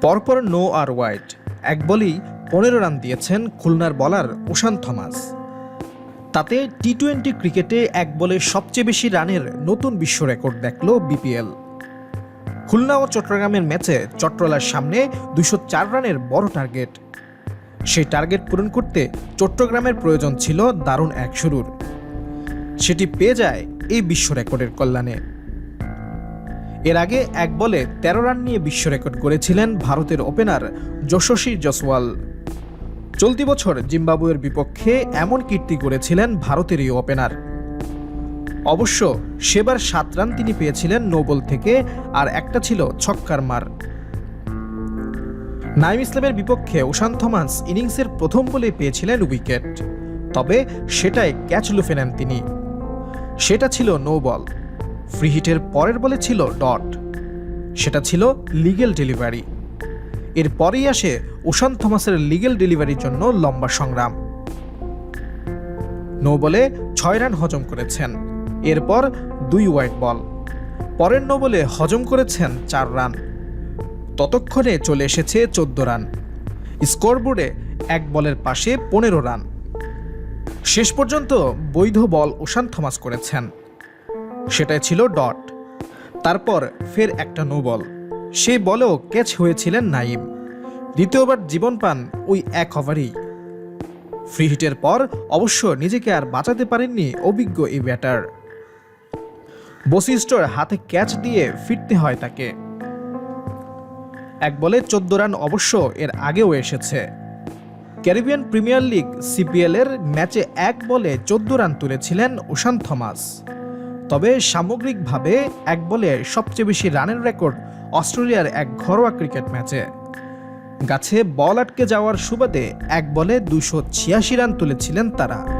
পরপর নো আর ওয়াইড। এক বলেই পনেরো রান দিয়েছেন খুলনার বলার ওশান থমাস। তাতে টি টোয়েন্টি ক্রিকেটে এক বলে সবচেয়ে বেশি রানের নতুন বিশ্ব রেকর্ড দেখল বিপিএল। খুলনা ও চট্টগ্রামের ম্যাচে চট্টলার সামনে দুশো চার রানের বড় টার্গেট। সেই টার্গেট পূরণ করতে চট্টগ্রামের প্রয়োজন ছিল দারুণ এক শুরুর। সেটি পেয়ে যায় এই বিশ্ব রেকর্ডের কল্যাণে। এর আগে এক বলে তেরো রান নিয়ে বিশ্ব রেকর্ড করেছিলেন ভারতের ওপেনার যশস্বী জসওয়াল চলতি বছর জিম্বাবুয়ের বিপক্ষে এমন কীর্তি করেছিলেন ভারতের এই ওপেনার। অবশ্য সেবার সাত রান তিনি পেয়েছিলেন নোবল থেকে, আর একটা ছিল ছক্কার মার। নাইম ইসলামের বিপক্ষে ওশান থমাস ইনিংসের প্রথম বলে পেয়েছিলেন উইকেট। তবে সেটাই ক্যাচ লুফে নেন তিনি। সেটা ছিল নো বল। ফ্রি হিটের পরের বলে ছিল ডট। সেটা ছিল লিগেল ডেলিভারি। এরপরেই আসে ওশান থমাসের লিগেল ডেলিভারির জন্য লম্বা সংগ্রাম। নো বলে ছয় রান হজম করেছেন। এরপর দুই হোয়াইট বল। পরের নো বলে হজম করেছেন চার রান। ততক্ষণে চলে এসেছে চোদ্দ রান। স্কোরবোর্ডে এক বলের পাশে পনেরো রান। শেষ পর্যন্ত বৈধ বল ওশান থমাস করেছেন। সেটাই ছিল ডট। তারপর ফের একটা নো বল। সেই বলেও ক্যাচ হয়েছিলেন নাইম। দ্বিতীয়বার জীবন পান ওই এক ওভারেই। ফ্রি হিটের পর অবশ্য নিজেকে আর বাঁচাতে পারেননি অভিজ্ঞ এই ব্যাটার। বশিষ্ঠর হাতে ক্যাচ দিয়ে ফিরতে হয় তাকে। এক বলে চোদ্দ রান অবশ্য এর আগেও এসেছে। ক্যারিবিয়ান প্রিমিয়ার লিগ সিপিএল এর ম্যাচে এক বলে চোদ্দ রান তুলেছিলেন ওশান থমাস। তবে সামগ্রিকভাবে এক বলে সবচেয়ে বেশি রানের রেকর্ড অস্ট্রেলিয়ার এক ঘরোয়া ক্রিকেট ম্যাচে। গাছে বল আটকে যাওয়ার সুবাদে এক বলে দুশো ছিয়াশি রান তুলেছিলেন তারা।